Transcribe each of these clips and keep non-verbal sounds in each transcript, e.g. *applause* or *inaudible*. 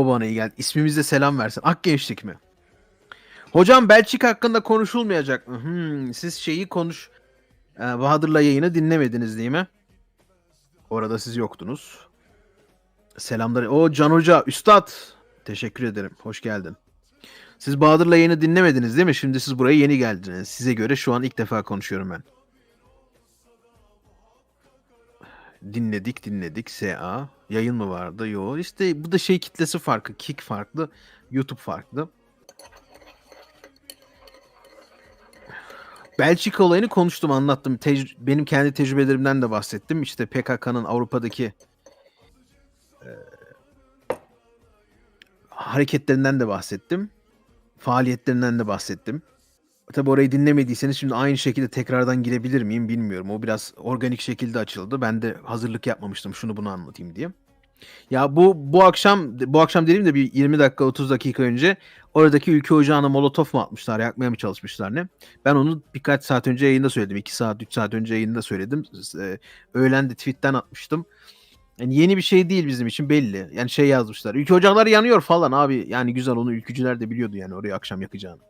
O bana iyi geldi. İsmimize selam versin. Ak gençlik mi? Hocam Belçika hakkında konuşulmayacak mı? Hmm, siz şeyi konuş... Ee, Bahadır'la yayını dinlemediniz değil mi? Orada siz yoktunuz. Selamlar. O Can Hoca, Üstad. Teşekkür ederim. Hoş geldin. Siz Bahadır'la yayını dinlemediniz değil mi? Şimdi siz buraya yeni geldiniz. Size göre şu an ilk defa konuşuyorum ben. Dinledik dinledik SA. Yayın mı vardı? Yo. İşte bu da şey kitlesi farklı. Kick farklı. YouTube farklı. Belçika olayını konuştum anlattım. Tec- benim kendi tecrübelerimden de bahsettim. İşte PKK'nın Avrupa'daki e, hareketlerinden de bahsettim. Faaliyetlerinden de bahsettim. Tabi orayı dinlemediyseniz şimdi aynı şekilde tekrardan girebilir miyim bilmiyorum. O biraz organik şekilde açıldı. Ben de hazırlık yapmamıştım şunu bunu anlatayım diye. Ya bu bu akşam bu akşam dediğim de bir 20 dakika 30 dakika önce oradaki ülke ocağına molotof mu atmışlar yakmaya mı çalışmışlar ne? Ben onu birkaç saat önce yayında söyledim. 2 saat 3 saat önce yayında söyledim. Ee, öğlen de tweetten atmıştım. Yani yeni bir şey değil bizim için belli. Yani şey yazmışlar. Ülke ocakları yanıyor falan abi. Yani güzel onu ülkücüler de biliyordu yani orayı akşam yakacağını.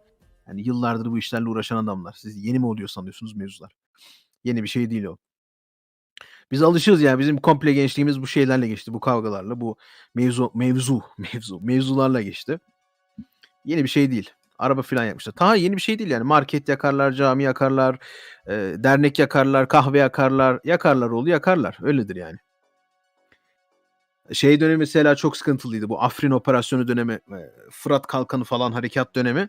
Yani yıllardır bu işlerle uğraşan adamlar. Siz yeni mi oluyor sanıyorsunuz mevzular? Yeni bir şey değil o. Biz alışığız yani bizim komple gençliğimiz bu şeylerle geçti. Bu kavgalarla, bu mevzu mevzu *laughs* mevzu mevzularla geçti. Yeni bir şey değil. Araba falan yapmışlar. Ta yeni bir şey değil yani. Market yakarlar, cami yakarlar, e, dernek yakarlar, kahve yakarlar, yakarlar oldu yakarlar. Öyledir yani. Şey dönemi mesela çok sıkıntılıydı. Bu Afrin operasyonu dönemi, Fırat Kalkanı falan harekat dönemi.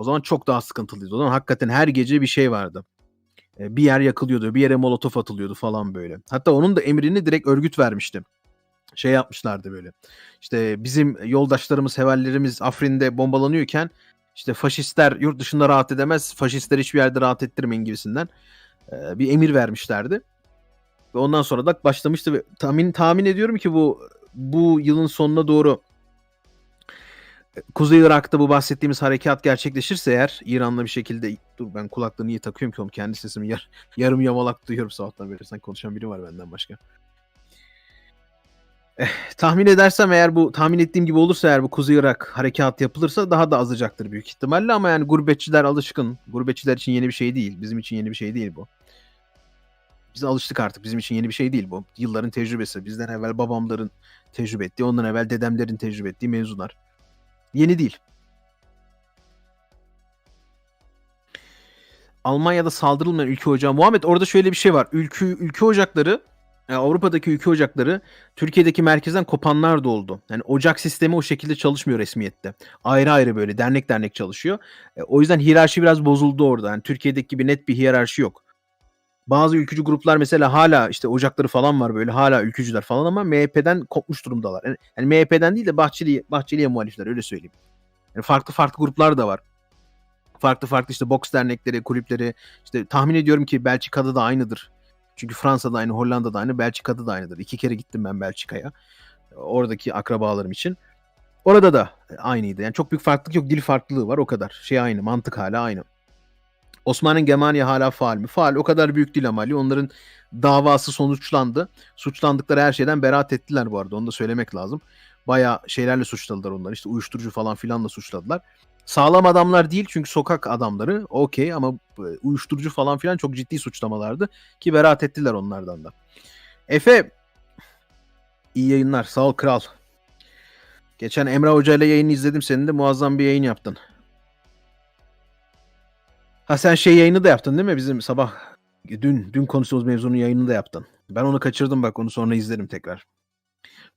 O zaman çok daha sıkıntılıydı. O zaman hakikaten her gece bir şey vardı. E, bir yer yakılıyordu, bir yere molotof atılıyordu falan böyle. Hatta onun da emrini direkt örgüt vermişti. Şey yapmışlardı böyle. İşte bizim yoldaşlarımız, severlerimiz Afrin'de bombalanıyorken işte faşistler yurt dışında rahat edemez, faşistler hiçbir yerde rahat ettirmeyin gibisinden e, bir emir vermişlerdi. Ve ondan sonra da başlamıştı ve tahmin tahmin ediyorum ki bu bu yılın sonuna doğru Kuzey Irak'ta bu bahsettiğimiz harekat gerçekleşirse eğer İran'la bir şekilde dur ben kulaklığını iyi takıyorum ki oğlum kendi sesimi yar, *laughs* yarım yamalak duyuyorum sabahtan beri. Sen konuşan biri var benden başka. Eh, tahmin edersem eğer bu tahmin ettiğim gibi olursa eğer bu Kuzey Irak harekat yapılırsa daha da azacaktır büyük ihtimalle ama yani gurbetçiler alışkın. Gurbetçiler için yeni bir şey değil. Bizim için yeni bir şey değil bu. Biz alıştık artık. Bizim için yeni bir şey değil bu. Yılların tecrübesi. Bizden evvel babamların tecrübe ettiği, ondan evvel dedemlerin tecrübe ettiği mevzular. Yeni değil. Almanya'da saldırılmayan ülke ocağı. Muhammed orada şöyle bir şey var. Ülke, ülke ocakları e, Avrupa'daki ülke ocakları Türkiye'deki merkezden kopanlar da oldu. Yani ocak sistemi o şekilde çalışmıyor resmiyette. Ayrı ayrı böyle dernek dernek çalışıyor. E, o yüzden hiyerarşi biraz bozuldu orada. Yani Türkiye'deki gibi net bir hiyerarşi yok. Bazı ülkücü gruplar mesela hala işte ocakları falan var böyle hala ülkücüler falan ama MHP'den kopmuş durumdalar. Yani, yani MHP'den değil de Bahçeli, Bahçeli'ye muhalifler öyle söyleyeyim. Yani farklı farklı gruplar da var. Farklı farklı işte boks dernekleri, kulüpleri işte tahmin ediyorum ki Belçika'da da aynıdır. Çünkü Fransa'da aynı, Hollanda'da aynı, Belçika'da da aynıdır. İki kere gittim ben Belçika'ya. Oradaki akrabalarım için. Orada da aynıydı. Yani çok büyük farklılık yok. Dil farklılığı var o kadar. Şey aynı, mantık hala aynı. Osman'ın Gemania hala faal mi? Faal o kadar büyük değil ama Ali. Onların davası sonuçlandı. Suçlandıkları her şeyden beraat ettiler bu arada. Onu da söylemek lazım. Baya şeylerle suçladılar onlar. İşte uyuşturucu falan filanla suçladılar. Sağlam adamlar değil çünkü sokak adamları okey ama uyuşturucu falan filan çok ciddi suçlamalardı ki beraat ettiler onlardan da. Efe iyi yayınlar sağ ol kral. Geçen Emre Hoca ile yayını izledim senin de muazzam bir yayın yaptın. Ha sen şey yayını da yaptın değil mi? Bizim sabah dün dün konuştuğumuz mevzunun yayını da yaptın. Ben onu kaçırdım bak onu sonra izlerim tekrar.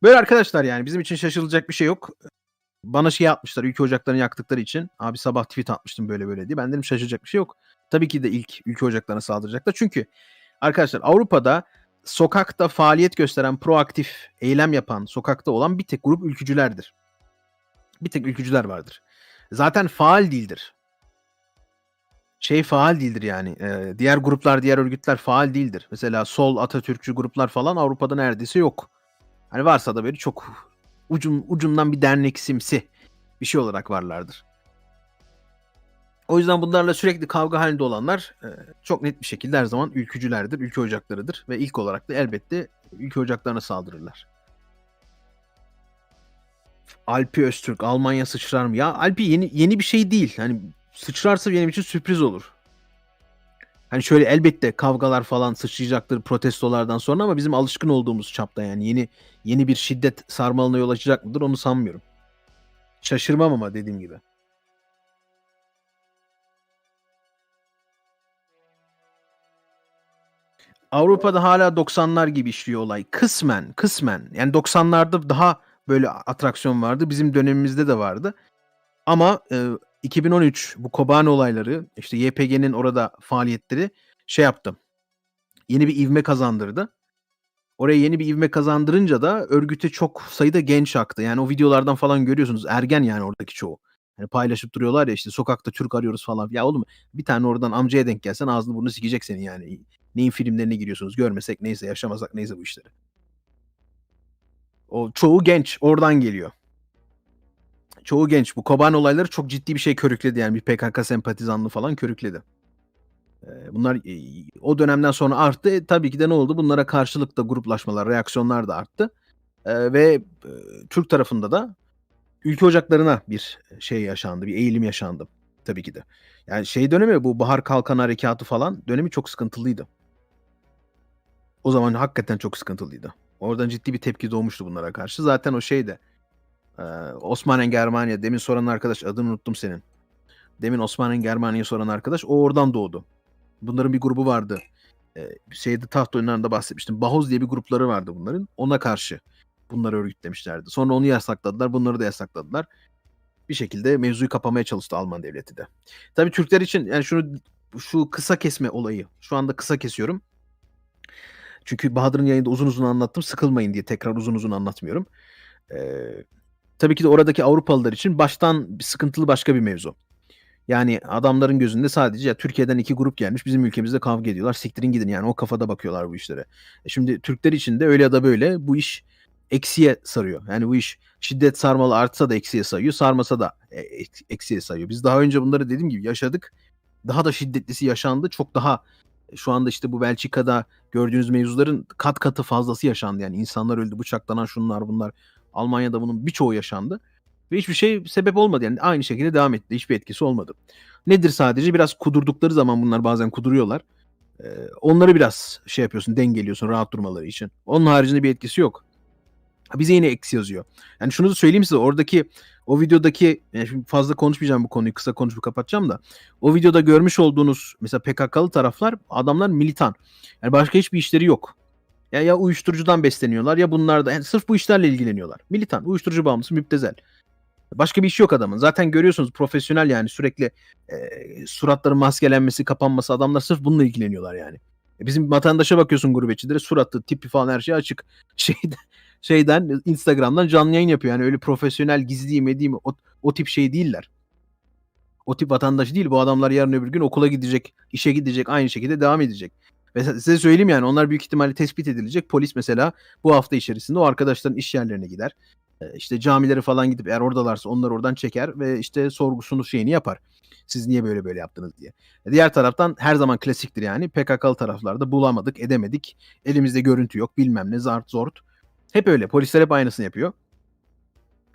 Böyle arkadaşlar yani bizim için şaşırılacak bir şey yok. Bana şey atmışlar ülke ocaklarını yaktıkları için. Abi sabah tweet atmıştım böyle böyle diye. Ben dedim şaşıracak bir şey yok. Tabii ki de ilk ülke ocaklarına saldıracaklar. Çünkü arkadaşlar Avrupa'da sokakta faaliyet gösteren, proaktif eylem yapan, sokakta olan bir tek grup ülkücülerdir. Bir tek ülkücüler vardır. Zaten faal değildir şey faal değildir yani. E, diğer gruplar, diğer örgütler faal değildir. Mesela sol Atatürkçü gruplar falan Avrupa'da neredeyse yok. Hani varsa da böyle çok ucun ucundan bir dernek simsi bir şey olarak varlardır. O yüzden bunlarla sürekli kavga halinde olanlar çok net bir şekilde her zaman ülkücülerdir, ülke ocaklarıdır ve ilk olarak da elbette ülke ocaklarına saldırırlar. Alpi Öztürk, Almanya sıçrar mı? Ya Alpi yeni yeni bir şey değil. Hani sıçrarsa benim için sürpriz olur. Hani şöyle elbette kavgalar falan sıçrayacaktır protestolardan sonra ama bizim alışkın olduğumuz çapta yani yeni yeni bir şiddet sarmalına yol açacak mıdır onu sanmıyorum. Şaşırmam ama dediğim gibi. Avrupa'da hala 90'lar gibi işliyor olay. Kısmen, kısmen. Yani 90'larda daha böyle atraksiyon vardı. Bizim dönemimizde de vardı. Ama e, 2013 bu Kobane olayları, işte YPG'nin orada faaliyetleri şey yaptı. Yeni bir ivme kazandırdı. Oraya yeni bir ivme kazandırınca da örgüte çok sayıda genç aktı. Yani o videolardan falan görüyorsunuz. Ergen yani oradaki çoğu. Yani paylaşıp duruyorlar ya işte sokakta Türk arıyoruz falan. Ya oğlum bir tane oradan amcaya denk gelsen ağzını burnunu sikecek senin yani. Neyin filmlerine giriyorsunuz görmesek neyse yaşamasak neyse bu işleri. O çoğu genç oradan geliyor. Çoğu genç. Bu Kobane olayları çok ciddi bir şey körükledi yani bir PKK sempatizanlığı falan körükledi. Ee, Bunlar e, o dönemden sonra arttı. E, tabii ki de ne oldu? Bunlara karşılık da gruplaşmalar, reaksiyonlar da arttı. Ee, ve e, Türk tarafında da ülke ocaklarına bir şey yaşandı, bir eğilim yaşandı tabii ki de. Yani şey dönemi bu Bahar Kalkan Harekatı falan dönemi çok sıkıntılıydı. O zaman hakikaten çok sıkıntılıydı. Oradan ciddi bir tepki doğmuştu bunlara karşı. Zaten o şey de e, Osmanen Germania demin soran arkadaş adını unuttum senin. Demin Osmanen Germania'yı soran arkadaş o oradan doğdu. Bunların bir grubu vardı. E, şeyde taht oyunlarında bahsetmiştim. Bahoz diye bir grupları vardı bunların. Ona karşı bunları örgütlemişlerdi. Sonra onu yasakladılar. Bunları da yasakladılar. Bir şekilde mevzuyu kapamaya çalıştı Alman devleti de. Tabii Türkler için yani şunu şu kısa kesme olayı. Şu anda kısa kesiyorum. Çünkü Bahadır'ın yayında uzun uzun anlattım. Sıkılmayın diye tekrar uzun uzun anlatmıyorum. Ee, tabii ki de oradaki Avrupalılar için baştan sıkıntılı başka bir mevzu. Yani adamların gözünde sadece ya Türkiye'den iki grup gelmiş bizim ülkemizde kavga ediyorlar. Siktirin gidin yani o kafada bakıyorlar bu işlere. E şimdi Türkler için de öyle ya da böyle bu iş eksiye sarıyor. Yani bu iş şiddet sarmalı artsa da eksiye sayıyor, sarmasa da e, ek- eksiye sayıyor. Biz daha önce bunları dediğim gibi yaşadık. Daha da şiddetlisi yaşandı. Çok daha şu anda işte bu Belçika'da gördüğünüz mevzuların kat katı fazlası yaşandı. Yani insanlar öldü, bıçaklanan şunlar bunlar. Almanya'da bunun birçoğu yaşandı. Ve hiçbir şey sebep olmadı. Yani aynı şekilde devam etti. Hiçbir etkisi olmadı. Nedir sadece? Biraz kudurdukları zaman bunlar bazen kuduruyorlar. Ee, onları biraz şey yapıyorsun, dengeliyorsun rahat durmaları için. Onun haricinde bir etkisi yok. Bize yine eksi yazıyor. Yani şunu da söyleyeyim size oradaki o videodaki yani şimdi fazla konuşmayacağım bu konuyu kısa konuşup kapatacağım da o videoda görmüş olduğunuz mesela PKK'lı taraflar adamlar militan. Yani başka hiçbir işleri yok. Ya, ya uyuşturucudan besleniyorlar ya bunlar da yani sırf bu işlerle ilgileniyorlar. Militan, uyuşturucu bağımlısı, müptezel. Başka bir iş yok adamın. Zaten görüyorsunuz profesyonel yani sürekli e, suratların maskelenmesi, kapanması adamlar sırf bununla ilgileniyorlar yani. E, bizim vatandaşa bakıyorsun gurbetçilere suratı, tipi falan her şey açık. *laughs* Şeyden, şeyden Instagram'dan canlı yayın yapıyor. Yani öyle profesyonel gizliyim edeyim o, o tip şey değiller. O tip vatandaş değil. Bu adamlar yarın öbür gün okula gidecek, işe gidecek, aynı şekilde devam edecek. Ve size söyleyeyim yani onlar büyük ihtimalle tespit edilecek. Polis mesela bu hafta içerisinde o arkadaşların iş yerlerine gider. E, işte camileri falan gidip eğer oradalarsa onları oradan çeker ve işte sorgusunu şeyini yapar. Siz niye böyle böyle yaptınız diye. E, Diğer taraftan her zaman klasiktir yani PKK'lı taraflarda bulamadık, edemedik. Elimizde görüntü yok, bilmem ne, zart zort. Hep öyle. Polisler hep aynısını yapıyor.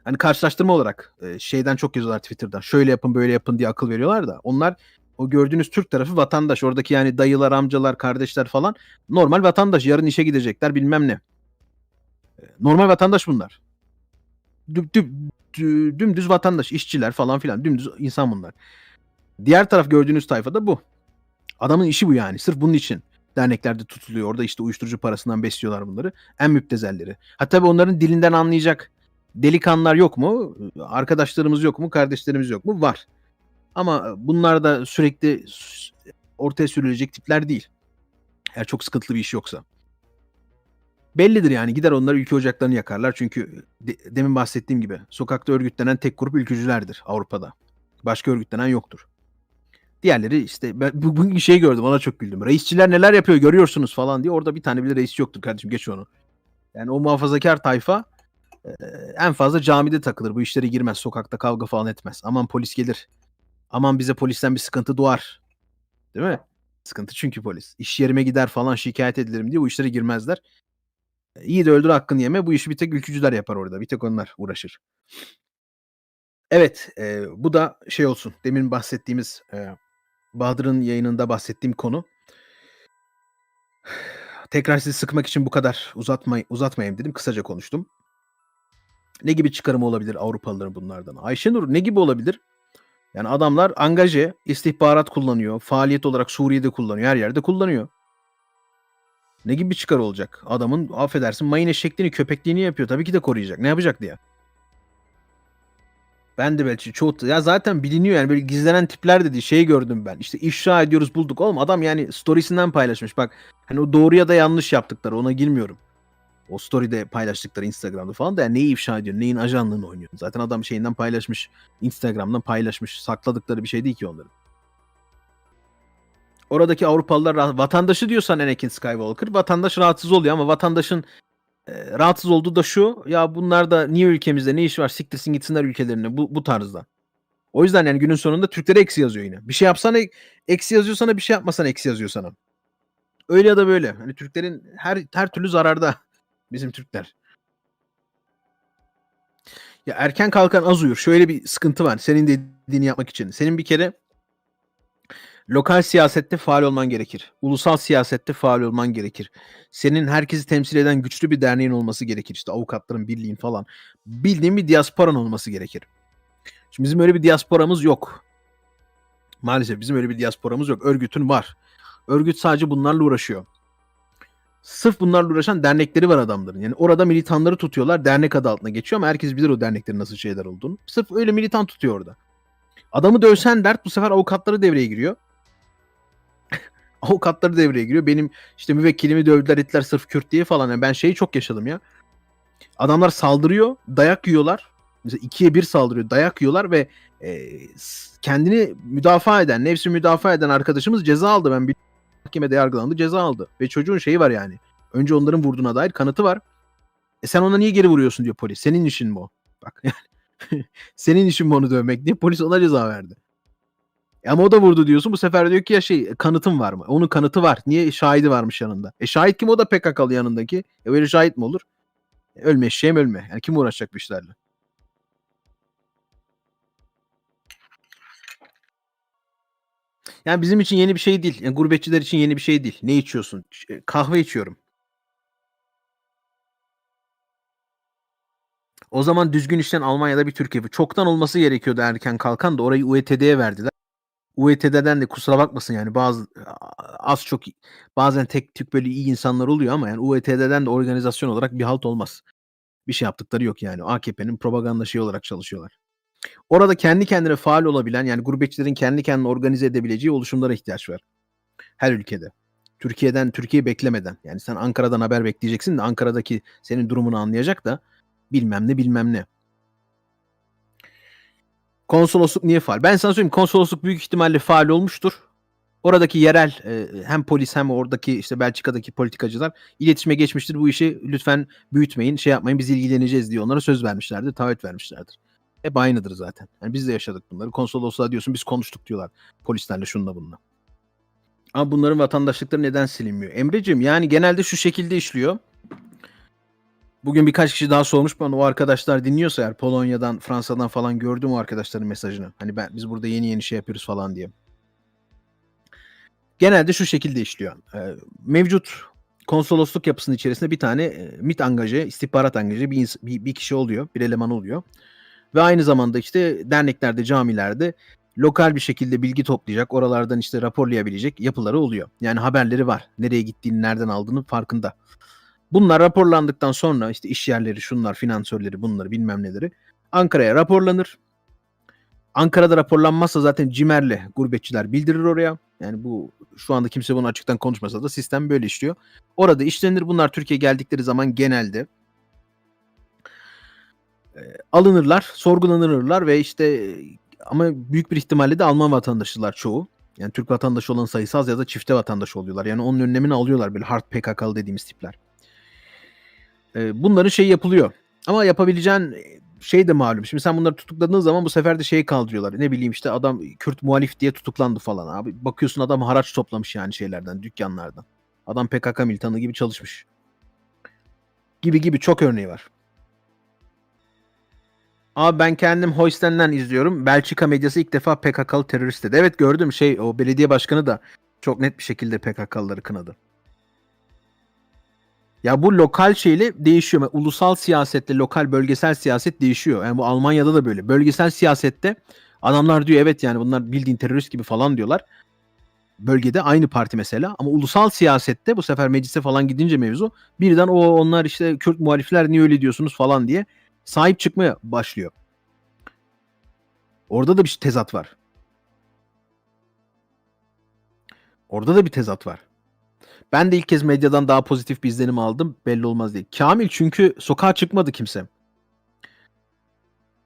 Hani karşılaştırma olarak e, şeyden çok yazıyorlar Twitter'dan. Şöyle yapın, böyle yapın diye akıl veriyorlar da onlar o gördüğünüz Türk tarafı vatandaş. Oradaki yani dayılar, amcalar, kardeşler falan normal vatandaş. Yarın işe gidecekler bilmem ne. E, Normal vatandaş bunlar. Dü- dü- dü- dümdüz vatandaş, işçiler falan filan. Dümdüz insan bunlar. Diğer taraf gördüğünüz tayfa da bu. Adamın işi bu yani. Sırf bunun için derneklerde tutuluyor. Orada işte uyuşturucu parasından besliyorlar bunları. En müptezelleri. Ha tabii onların dilinden anlayacak delikanlılar yok mu? Arkadaşlarımız yok mu? Kardeşlerimiz yok mu? Var. Ama bunlar da sürekli ortaya sürülecek tipler değil. Eğer çok sıkıntılı bir iş yoksa. Bellidir yani gider onlar ülke ocaklarını yakarlar. Çünkü de- demin bahsettiğim gibi sokakta örgütlenen tek grup ülkücülerdir Avrupa'da. Başka örgütlenen yoktur. Diğerleri işte ben bu- bugün şey gördüm ona çok güldüm. Reisçiler neler yapıyor görüyorsunuz falan diye. Orada bir tane bile reis yoktur kardeşim geç onu. Yani o muhafazakar tayfa e, en fazla camide takılır. Bu işlere girmez. Sokakta kavga falan etmez. Aman polis gelir. Aman bize polisten bir sıkıntı doğar. Değil mi? Sıkıntı çünkü polis. İş yerime gider falan şikayet edilirim diye bu işlere girmezler. İyi de öldür hakkını yeme. Bu işi bir tek ülkücüler yapar orada. Bir tek onlar uğraşır. Evet, eee, bu da şey olsun. Demin bahsettiğimiz, eee, Bahadır'ın yayınında bahsettiğim konu. Tekrar sizi sıkmak için bu kadar uzatmay uzatmayayım dedim. Kısaca konuştum. Ne gibi çıkarımı olabilir Avrupalıların bunlardan? Ayşenur ne gibi olabilir? Yani adamlar angaje, istihbarat kullanıyor. Faaliyet olarak Suriye'de kullanıyor. Her yerde kullanıyor. Ne gibi bir çıkar olacak? Adamın affedersin mayın eşekliğini, köpekliğini yapıyor. Tabii ki de koruyacak. Ne yapacak diye. Ben de belki çoğu ya zaten biliniyor yani böyle gizlenen tipler dedi şey gördüm ben. İşte ifşa ediyoruz bulduk oğlum adam yani storiesinden paylaşmış bak. Hani o doğru ya da yanlış yaptıkları ona girmiyorum. O story'de paylaştıkları Instagram'da falan da yani neyi ifşa ediyor, neyin ajanlığını oynuyor. Zaten adam şeyinden paylaşmış, Instagram'dan paylaşmış. Sakladıkları bir şey değil ki onların. Oradaki Avrupalılar vatandaşı diyorsan Anakin Skywalker vatandaş rahatsız oluyor ama vatandaşın e, rahatsız olduğu da şu ya bunlar da niye ülkemizde ne iş var siktirsin gitsinler ülkelerine bu, bu tarzda. O yüzden yani günün sonunda Türklere eksi yazıyor yine. Bir şey yapsana eksi yazıyor sana bir şey yapmasana eksi yazıyor sana. Öyle ya da böyle. Hani Türklerin her her türlü zararda bizim Türkler. Ya erken kalkan az uyur. Şöyle bir sıkıntı var. Senin dediğini yapmak için. Senin bir kere lokal siyasette faal olman gerekir. Ulusal siyasette faal olman gerekir. Senin herkesi temsil eden güçlü bir derneğin olması gerekir. İşte avukatların birliğin falan. Bildiğin bir diasporan olması gerekir. Şimdi bizim öyle bir diasporamız yok. Maalesef bizim öyle bir diasporamız yok. Örgütün var. Örgüt sadece bunlarla uğraşıyor. Sırf bunlarla uğraşan dernekleri var adamların. Yani orada militanları tutuyorlar. Dernek adı altına geçiyor ama herkes bilir o derneklerin nasıl şeyler olduğunu. Sırf öyle militan tutuyor orada. Adamı dövsen dert bu sefer avukatları devreye giriyor. *laughs* avukatları devreye giriyor. Benim işte müvekkilimi dövdüler ettiler sırf Kürt diye falan. Yani ben şeyi çok yaşadım ya. Adamlar saldırıyor, dayak yiyorlar. Mesela ikiye bir saldırıyor, dayak yiyorlar ve e, kendini müdafaa eden, nefsi müdafaa eden arkadaşımız ceza aldı. Ben bir mahkemede yargılandı, ceza aldı. Ve çocuğun şeyi var yani. Önce onların vurduğuna dair kanıtı var. E sen ona niye geri vuruyorsun diyor polis. Senin işin bu. Bak *laughs* yani. Senin işin bu onu dövmek diye polis ona ceza verdi. E Ama o da vurdu diyorsun. Bu sefer diyor ki ya şey kanıtın var mı? Onun kanıtı var. Niye şahidi varmış yanında? E şahit kim? O da PKK'lı yanındaki. E böyle şahit mi olur? E, ölme eşeğim ölme. Yani kim uğraşacak bu işlerle? Yani bizim için yeni bir şey değil. Yani gurbetçiler için yeni bir şey değil. Ne içiyorsun? E, Kahve içiyorum. O zaman düzgün işten Almanya'da bir Türk evi. Çoktan olması gerekiyordu erken kalkan da orayı UETD'ye verdiler. UETD'den de kusura bakmasın yani bazı az çok bazen tek tük böyle iyi insanlar oluyor ama yani UETD'den de organizasyon olarak bir halt olmaz. Bir şey yaptıkları yok yani. AKP'nin propaganda şeyi olarak çalışıyorlar. Orada kendi kendine faal olabilen yani gurbetçilerin kendi kendini organize edebileceği oluşumlara ihtiyaç var. Her ülkede. Türkiye'den, Türkiye beklemeden. Yani sen Ankara'dan haber bekleyeceksin de Ankara'daki senin durumunu anlayacak da bilmem ne bilmem ne. Konsolosluk niye faal? Ben sana söyleyeyim konsolosluk büyük ihtimalle faal olmuştur. Oradaki yerel e, hem polis hem oradaki işte Belçika'daki politikacılar iletişime geçmiştir. Bu işi lütfen büyütmeyin, şey yapmayın biz ilgileneceğiz diye onlara söz vermişlerdir, taahhüt vermişlerdir. Hep aynıdır zaten. Yani biz de yaşadık bunları. Konsolosluğa diyorsun biz konuştuk diyorlar polislerle şunla bununla. Ama bunların vatandaşlıkları neden silinmiyor? Emreciğim yani genelde şu şekilde işliyor. Bugün birkaç kişi daha sormuş bana o arkadaşlar dinliyorsa eğer Polonya'dan, Fransa'dan falan gördüm o arkadaşların mesajını. Hani ben biz burada yeni yeni şey yapıyoruz falan diye. Genelde şu şekilde işliyor. Ee, mevcut konsolosluk yapısının içerisinde bir tane e, MIT angaje, istihbarat angaje bir, bir, bir kişi oluyor, bir eleman oluyor. Ve aynı zamanda işte derneklerde, camilerde lokal bir şekilde bilgi toplayacak, oralardan işte raporlayabilecek yapıları oluyor. Yani haberleri var. Nereye gittiğini, nereden aldığını farkında. Bunlar raporlandıktan sonra işte iş yerleri, şunlar, finansörleri, bunları bilmem neleri Ankara'ya raporlanır. Ankara'da raporlanmazsa zaten CİMER'le gurbetçiler bildirir oraya. Yani bu şu anda kimse bunu açıktan konuşmasa da sistem böyle işliyor. Orada işlenir. Bunlar Türkiye geldikleri zaman genelde alınırlar, sorgulanırlar ve işte e, ama büyük bir ihtimalle de Alman vatandaşılar çoğu. Yani Türk vatandaşı olan sayısı az ya da çifte vatandaş oluyorlar. Yani onun önlemini alıyorlar böyle hard PKK'lı dediğimiz tipler. E, bunların şey yapılıyor. Ama yapabileceğin şey de malum. Şimdi sen bunları tutukladığın zaman bu sefer de şeyi kaldırıyorlar. Ne bileyim işte adam Kürt muhalif diye tutuklandı falan abi. Bakıyorsun adam haraç toplamış yani şeylerden, dükkanlardan. Adam PKK militanı gibi çalışmış. Gibi gibi çok örneği var. Abi ben kendim Hoysten'den izliyorum. Belçika medyası ilk defa PKK'lı terörist dedi. Evet gördüm şey o belediye başkanı da çok net bir şekilde PKK'lıları kınadı. Ya bu lokal şeyle değişiyor. Yani Ulusal siyasetle lokal bölgesel siyaset değişiyor. Yani bu Almanya'da da böyle. Bölgesel siyasette adamlar diyor evet yani bunlar bildiğin terörist gibi falan diyorlar. Bölgede aynı parti mesela ama ulusal siyasette bu sefer meclise falan gidince mevzu birden o onlar işte Kürt muhalifler niye öyle diyorsunuz falan diye sahip çıkmaya başlıyor. Orada da bir tezat var. Orada da bir tezat var. Ben de ilk kez medyadan daha pozitif bir izlenim aldım. Belli olmaz diye. Kamil çünkü sokağa çıkmadı kimse.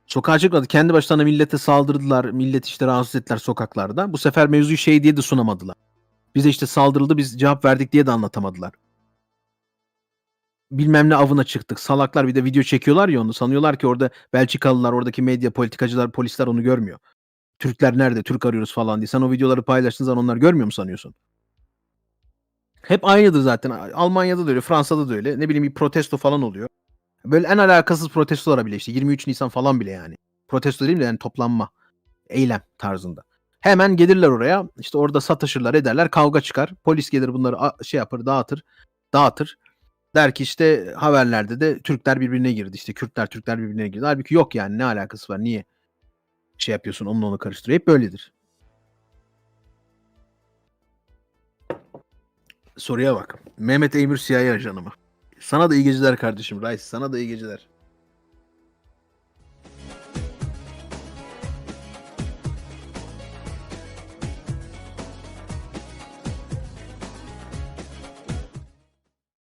Sokağa çıkmadı. Kendi başlarına millete saldırdılar. Millet işte rahatsız ettiler sokaklarda. Bu sefer mevzuyu şey diye de sunamadılar. Bize işte saldırıldı biz cevap verdik diye de anlatamadılar. Bilmem ne avına çıktık. Salaklar bir de video çekiyorlar ya onu. Sanıyorlar ki orada Belçikalılar, oradaki medya, politikacılar, polisler onu görmüyor. Türkler nerede? Türk arıyoruz falan diye. Sen o videoları paylaştığın zaman onlar görmüyor mu sanıyorsun? Hep aynıdır zaten. Almanya'da da öyle, Fransa'da da öyle. Ne bileyim bir protesto falan oluyor. Böyle en alakasız protestolar bile işte 23 Nisan falan bile yani. Protesto değil de yani toplanma, eylem tarzında. Hemen gelirler oraya. işte orada satışırlar, ederler, kavga çıkar. Polis gelir bunları şey yapar, dağıtır, dağıtır. Der ki işte haberlerde de Türkler birbirine girdi. işte Kürtler, Türkler birbirine girdi. Halbuki yok yani ne alakası var? Niye şey yapıyorsun onunla onu karıştırıyor? Hep böyledir. Soruya bak. Mehmet Eymür CIA ajanı mı? Sana da iyi geceler kardeşim. Rice sana da iyi geceler.